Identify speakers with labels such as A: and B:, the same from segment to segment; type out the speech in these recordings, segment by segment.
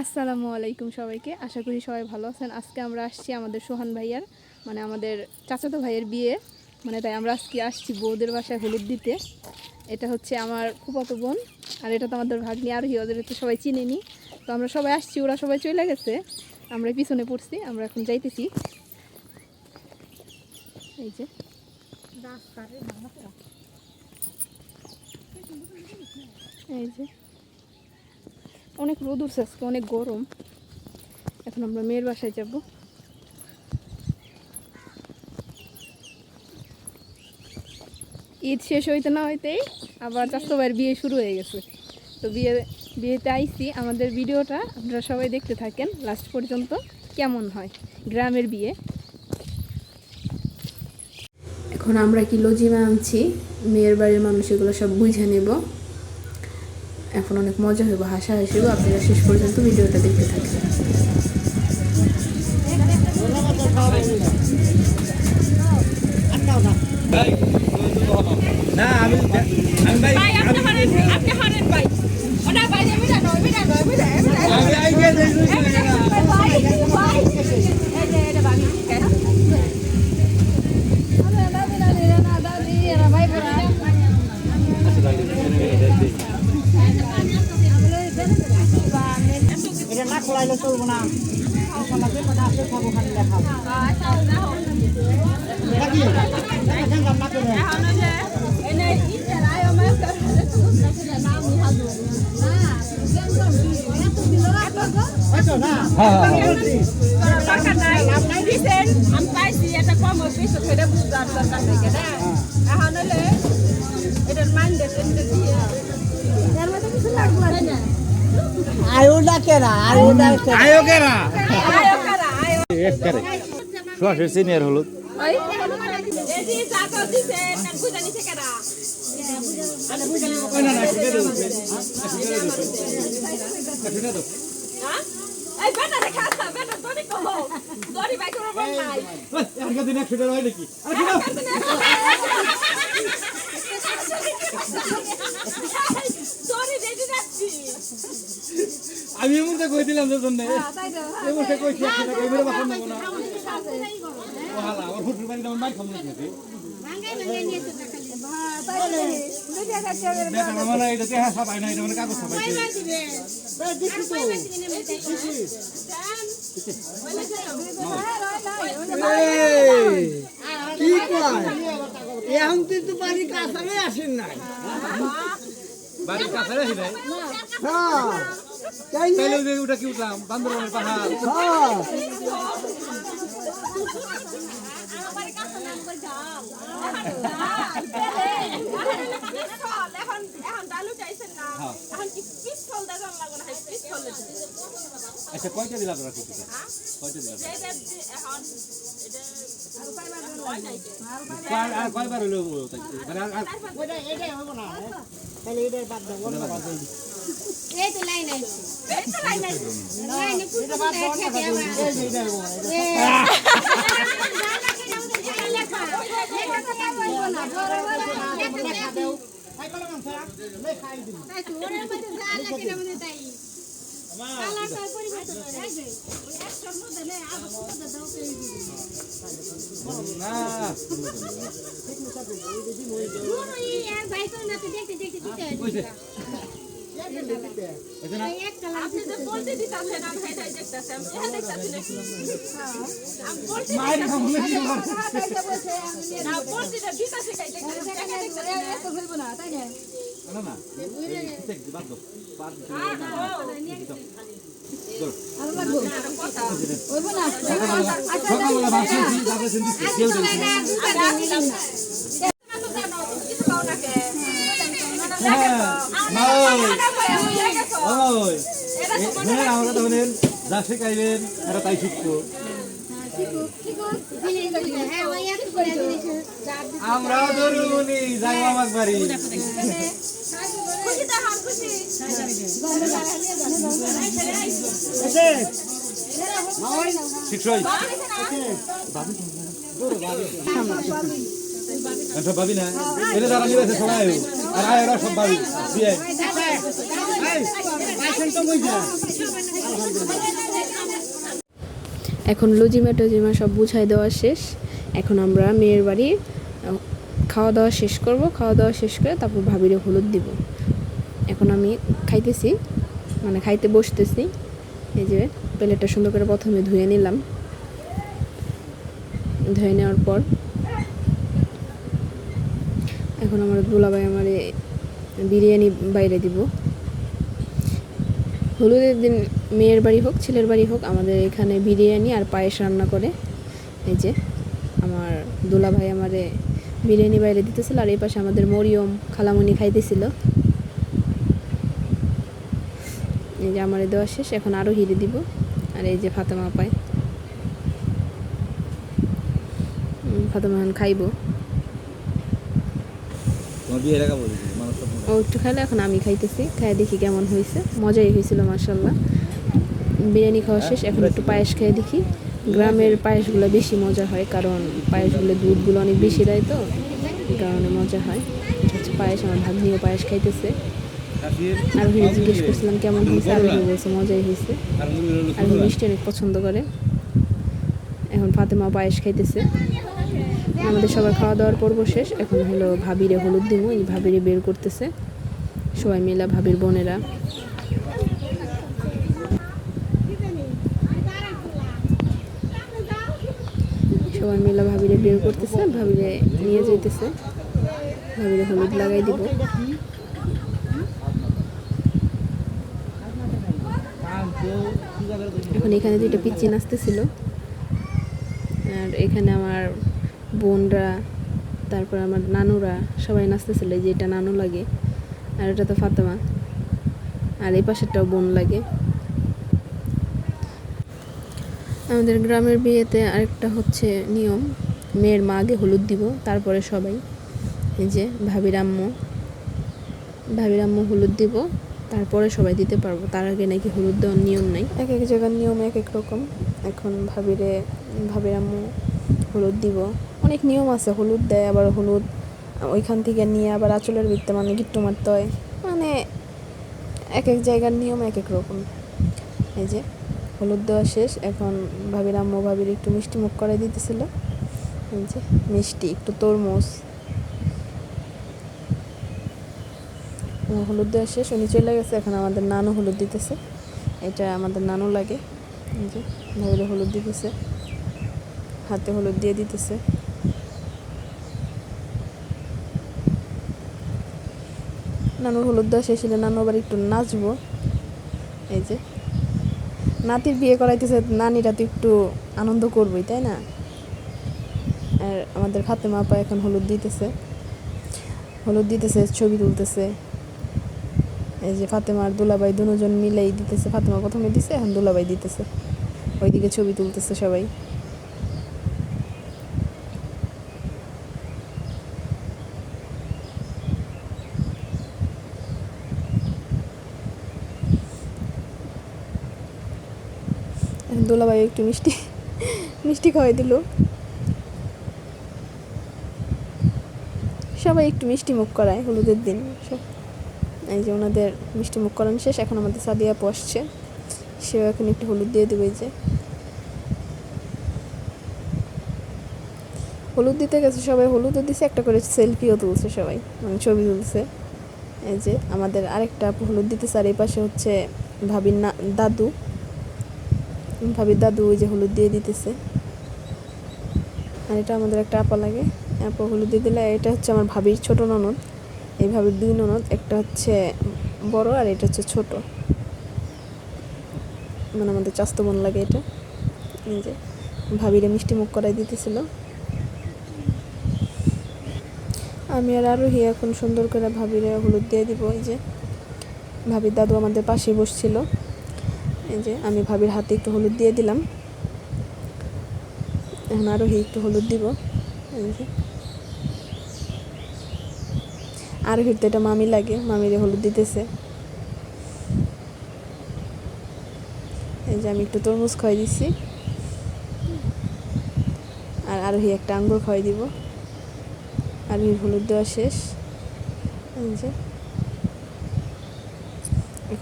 A: আসসালামু আলাইকুম সবাইকে। আশা করি সবাই ভালো আছেন। আজকে আমরা আসছি আমাদের সোহান ভাইয়ার মানে আমাদের চাচাতো ভাইয়ের বিয়ে। মানে তাই আমরা আজকে আসছি বৌদের বাসায় হলুদ দিতে। এটা হচ্ছে আমার ফুফাতো বোন, আর এটা তো আমাদের ভাগ্নি আরোহী, ওদের তো সবাই চিনেনি। তো আমরা সবাই আসছি, ওরা সবাই চলে গেছে। আমরা পিছনে পড়ছি, আমরা এখন যাইতেছি। এই যে। এই যে। অনেক রোদ উঠছে আজকে, অনেক গরম। এখন আমরা মেয়ের বাসায় যাব। ঈদ শেষ হইতে না হইতেই আবার চাষতো ভাইয়ের বিয়ে শুরু হয়ে গেছে। তো বিয়ে, বিয়েতে আইসি আমাদের ভিডিওটা আপনারা সবাই দেখতে থাকেন, লাস্ট পর্যন্ত কেমন হয় গ্রামের বিয়ে। এখন আমরা কি লজিমা আনছি মেয়ের বাড়ির মানুষ এগুলো সব বুঝে নেব। এখন অনেক মজা হইব হাসা হাসিব আপনারা শেষ পর্যন্ত ভিডিওটা দেখতে থাকবেন
B: না আমি আমি ভাই
C: ভাই আপনি হারেন আপনি হারেন ভাই। আয় আমার নাম হাজু
D: হয়তো না
C: সরকার নাই দিছেন আমি পাইছি এটা কম বুঝার থেকে না। এখন হলে এটার মাইন্ড দিয়ে। এর মধ্যে কিছু লাগবে না।
D: আয়ু ডাকেরা আয়ু ডাকেরা
B: আয়ো কেরা
C: আয় কারা
B: এক করে সুয়াশের সিনিয়র হলুদ
C: এই যে জাতো দিছে না বুঝা নিছে কারা হ্যাঁ এই বেটা রে খাতা বেটা দড়ি কহ দড়ি বাই করে বল নাই
B: আর দিন একশো টাকা হয় নাকি
C: দড়ি রেডি রাখছি
B: আমি এমন তো কই দিলাম যখন এমন তো কইছি একশো টাকা এবারে বাসন নেব না ও হালা ওর হুটুর বাড়ি আমার মাই খাম নাকি না এটা তেহা সবাই না এটা মানে কাগজ সবাই
D: কি কয় এখন কিন্তু বাড়ি কাছারে আসেন নাই
B: বাড়ির কাছে রাখি নাই
D: হ্যাঁ?
B: তাইলে ওই ওটা কি উঠলাম? বান্দরবনের পাহাড়।
D: হ্যাঁ।
C: এখন এখন ডালু চাইছেন না। এখন কি পিস্তল দেওয়ার লাগবে না পিস্তল
B: আচ্ছা কয়টা দিলা তোরা কিছু কয়টা দিলা আর কয়বার হলো মানে আর-
D: ওটা এটা হবে না তাহলে এটার বাদ দাও ওটা
C: এই তো লাইন আছে এই তো লাইন আছে লাইনে পুরো খেতে হবে
D: এই যে এটা হবে, এটা লেখা দাও খাই পারো না স্যার লেখাই দিন
B: না কইছে এটা না
C: আপনি যে বলতে দিতাছেন আমি এটাই দেখতাছি আমি এটা দেখতাছি নাকি আমি বলতে
B: মায়ের খাম হলো কি আমার?
C: না বলতে দিতাছি কাই দেখতাছি দেখা দেখতাছি
B: না না ঠিক আছে বাদ দাও যা শেখাইবেন এরা তাই শিখব আমরাও ধরুনি যাই আমার বাড়ি। না সবাই সব
A: এখন লজিমা টজিমা সব বুঝাই দেওয়া শেষ। এখন আমরা মেয়ের বাড়ি খাওয়া দাওয়া শেষ করব খাওয়া দাওয়া শেষ করে তারপর ভাবিরে হলুদ দিব। এখন আমি খাইতেছি মানে খাইতে বসতেছি। এই যে প্লেটটা সুন্দর করে প্রথমে ধুয়ে নিলাম। ধুয়ে নেওয়ার পর এখন আমার দুলাভাই আমার বিরিয়ানি বাইরে দিব। হলুদের দিন মেয়ের বাড়ি হোক, ছেলের বাড়ি হোক, আমাদের এখানে বিরিয়ানি আর পায়েস রান্না করে। এই যে আমার দুলা ভাই আমারে বিরিয়ানি বাইরে দিতেছিল আর এই পাশে আমাদের মরিয়ম খালামণি খাইতেছিল। এই যে আমারে দেওয়া শেষ এখন আরও হিরে দিব আর এই যে ফাতেমা পায়। ফাতেমা এখন খাইবো। ও একটু খাইলে এখন আমি খাইতেছি খাই দেখি কেমন হয়েছে মজাই হয়েছিল মার্শাল্লাহ বিরিয়ানি খাওয়া শেষ এখন একটু পায়েস খেয়ে দেখি। গ্রামের পায়েসগুলো বেশি মজা হয়, কারণ পায়েসগুলো দুধগুলো অনেক বেশি দেয় তো, এই কারণে মজা হয়। হচ্ছে পায়েস, আমার ভাগ্নিও পায়েস খাইতেছে। আর জিজ্ঞেস করছিলাম, কেমন হয়েছে? আর বলছে, মজাই হয়েছে।
B: আর
A: মিষ্টি অনেক পছন্দ করে। এখন ফাতেমা পায়েস খাইতেছে। আমাদের সবার খাওয়া দাওয়ার পর্ব শেষ। এখন হলো ভাবিরে হলুদ দিব এই ভাবিরে বের করতেছে। সবাই মিলা ভাবির বোনেরা। সবাই মিলা ভাবিরে বের করতেছে, ভাবিরে নিয়ে যাইতেছে। ভাবিরে হলুদ লাগাই দিব। এখন এখানে দুইটা পিচ্ছি নাচতেছিল। আর এখানে আমার বোনরা, তারপর আমার নানুরা সবাই নাচতেছিল যে এটা নানু লাগে, আর এটা তো ফাতেমা। আর এই পাশেরটাও বোন লাগে। আমাদের গ্রামের বিয়েতে আরেকটা হচ্ছে নিয়ম, মেয়ের মা আগে হলুদ দিব, তারপরে সবাই। এই যে ভাবির আম্মু, ভাবির হলুদ দিব, তারপরে সবাই দিতে পারব। তার আগে নাকি হলুদ দেওয়ার নিয়ম নাই। এক এক জায়গার নিয়ম এক এক রকম। এখন ভাবিরে, ভাবির আম্মু হলুদ দিব। অনেক নিয়ম আছে, হলুদ দেয়, আবার হলুদ ওইখান থেকে নিয়ে আবার আঁচলের ভিত্তে মানে গিট্টু মারতে হয়। মানে এক এক জায়গার নিয়ম এক এক রকম। এই যে হলুদ দেওয়া শেষ। এখন ভাবির আম্মু ভাবির একটু মিষ্টি মুখ করে দিতেছিল। যে মিষ্টি, একটু তরমুজ। হলুদ দেওয়া শেষ, উনি চলে গেছে। এখন আমাদের নানু হলুদ দিতেছে। এটা আমাদের নানু লাগে। যে হলুদ দিতেছে। হাতে হলুদ দিয়ে দিতেছে। নানুর হলুদ দেওয়া শেষ হলে নানু আবার একটু নাচবো। এই যে নাতির বিয়ে করাইতেছে, নানিরা তো একটু আনন্দ করবোই, তাই না? আর আমাদের ফাতেমা আপা এখন হলুদ দিতেছে। হলুদ দিতেছে, ছবি তুলতেছে। এই যে ফাতেমা আর দুলাবাই দুজন মিলেই দিতেছে। ফাতেমা প্রথমে দিছে, এখন দুলাবাই দিতেছে। ওইদিকে ছবি তুলতেছে সবাই। দুলাভাই একটু মিষ্টি মিষ্টি খাওয়াই দিল। সবাই একটু মিষ্টি মুখ করায় হলুদের দিন, সব। এই যে ওনাদের মিষ্টি মুখ করানো শেষ, এখন আমাদের সাদিয়া আপু আসছে। সেও এখন একটু হলুদ দিয়ে দেবে যে। হলুদ দিতে গেছে সবাই, হলুদও দিছে, একটা করে সেলফিও তুলছে সবাই মানে ছবি তুলছে। এই যে আমাদের আরেকটা হলুদ দিতে আর এই পাশে হচ্ছে ভাবির না দাদু। ভাবির দাদু ওই যে হলুদ দিয়ে দিতেছে। আর এটা আমাদের একটা আপা লাগে। আপা হলুদ দিয়ে দিলে এটা হচ্ছে আমার ভাবির ছোট ননদ। এই ভাবির দুই ননদ, একটা হচ্ছে বড় আর এটা হচ্ছে ছোট। মানে আমাদের চাস্ত বোন লাগে এটা। এই যে ভাবিরে মিষ্টি মুখ করাই দিতেছিল। আমি আর আরোহী এখন সুন্দর করে ভাবিরে হলুদ দিয়ে দিব। এই যে ভাবির দাদু আমাদের পাশে বসছিল। এই যে আমি ভাবির হাতে একটু হলুদ দিয়ে দিলাম। এখন আরোহী একটু হলুদ দিব। এই যে। আরোহীর তো এটা মামি লাগে, মামিরে হলুদ দিতেছে। এই যে আমি একটু তরমুজ খাওয়াই দিচ্ছি আর আরোহী একটা আঙ্গুর খাওয়াই দিব। আরবির হলুদ দেওয়া শেষ। এই যে।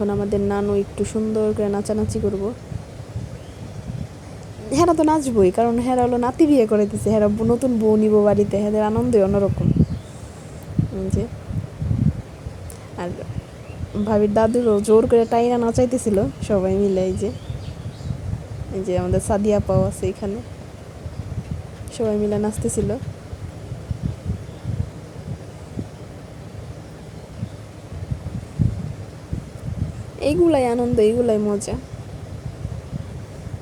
A: এখন আমাদের নানু একটু সুন্দর করে নাচানাচি করব। হেরা তো নাচবই, কারণ হেরা হলো নাতি বিয়ে করে দিছে, হেরা নতুন বউ নিব বাড়িতে, হেদের আনন্দই অন্যরকম। যে। আর ভাবির দাদুরও জোর করে টাইনা নাচাইতেছিল, সবাই মিলে এই যে। এই যে আমাদের সাদিয়া পাও আছে এখানে। সবাই মিলে নাচতেছিল। এইগুলাই আনন্দ, এইগুলাই মজা।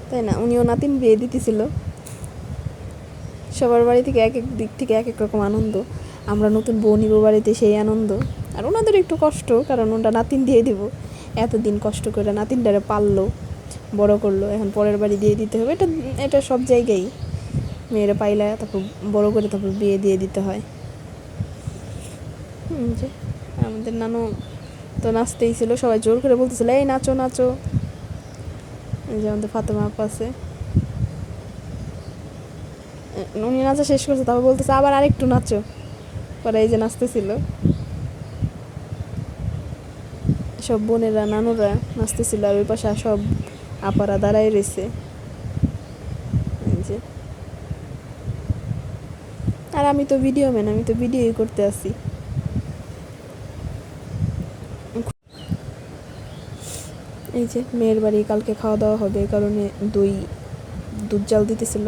A: তাই না? উনিও নাতিন বিয়ে দিতেছিল। সবার বাড়ি থেকে এক এক দিক থেকে এক এক রকম আনন্দ। আমরা নতুন বউ নিব বাড়িতে সেই আনন্দ। আর ওনাদের একটু কষ্ট, কারণ ওটা নাতিন দিয়ে দিব। এতদিন কষ্ট করে নাতিনটারে পাললো, বড় করল। এখন পরের বাড়ি দিয়ে দিতে হবে। এটা এটা সব জায়গায় মেয়েরা পাইলে তারপর বড় করে তারপর বিয়ে দিয়ে দিতে হয়। যে আমাদের নানু তো নাচতেই ছিল, সবাই জোর করে বলতেছিল, এই নাচো নাচো। এই যে আমাদের ফাতেমা আপা আছে। উনি নাচা শেষ করছে, তারপর বলতেছে, আবার আরেকটু নাচো। পরে এই যে নাচতেছিল। সব বোনেরা, নানুরা নাচতেছিল আর ওই পাশে সব আপারা দাঁড়াই রয়েছে। আর আমি তো ভিডিও ম্যান আমি তো ভিডিওই করতে আসি। এই যে মেয়ের বাড়ি কালকে খাওয়া দাওয়া হবে কারণে দই, দুধ জাল দিতেছিল।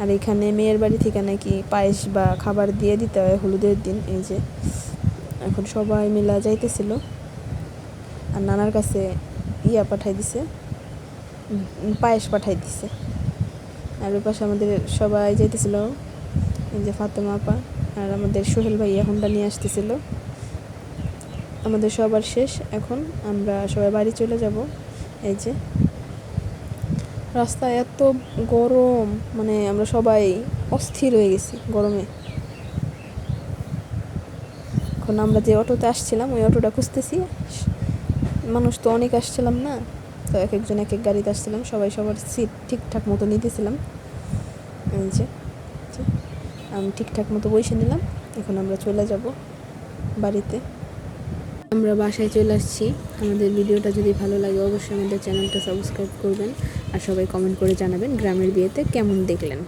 A: আর এখানে মেয়ের বাড়ি থেকে নাকি পায়েস বা খাবার দিয়ে দিতে হয় হলুদের দিন, এই যে এখন সবাই মিলা যাইতেছিল। আর নানার কাছে ইয়া পাঠাই দিছে পায়েস পাঠাই দিছে। আর ওই পাশে আমাদের সবাই যাইতেছিল, এই যে ফাতেমা আপা আর আমাদের সোহেল ভাই হোন্ডা নিয়ে আসতেছিল। আমাদের সবার শেষ। এখন আমরা সবাই বাড়ি চলে যাব। এই যে, রাস্তায় এত গরম মানে আমরা সবাই অস্থির হয়ে গেছি গরমে। এখন আমরা যে অটোতে আসছিলাম, ওই অটোটা খুঁজতেছি। মানুষ তো অনেক আসছিলাম না, তো এক একজন এক এক গাড়িতে আসছিলাম। সবাই সবার সিট ঠিকঠাক মতো নিতেছিলাম। এই যে, আমি ঠিকঠাক মতো বসে নিলাম। এখন আমরা চলে যাব বাড়িতে। আমরা বাসায় চলে আসছি। আমাদের ভিডিওটা যদি ভালো লাগে অবশ্যই আমাদের চ্যানেলটা সাবস্ক্রাইব করবেন আর সবাই কমেন্ট করে জানাবেন গ্রামের বিয়েতে কেমন দেখলেন।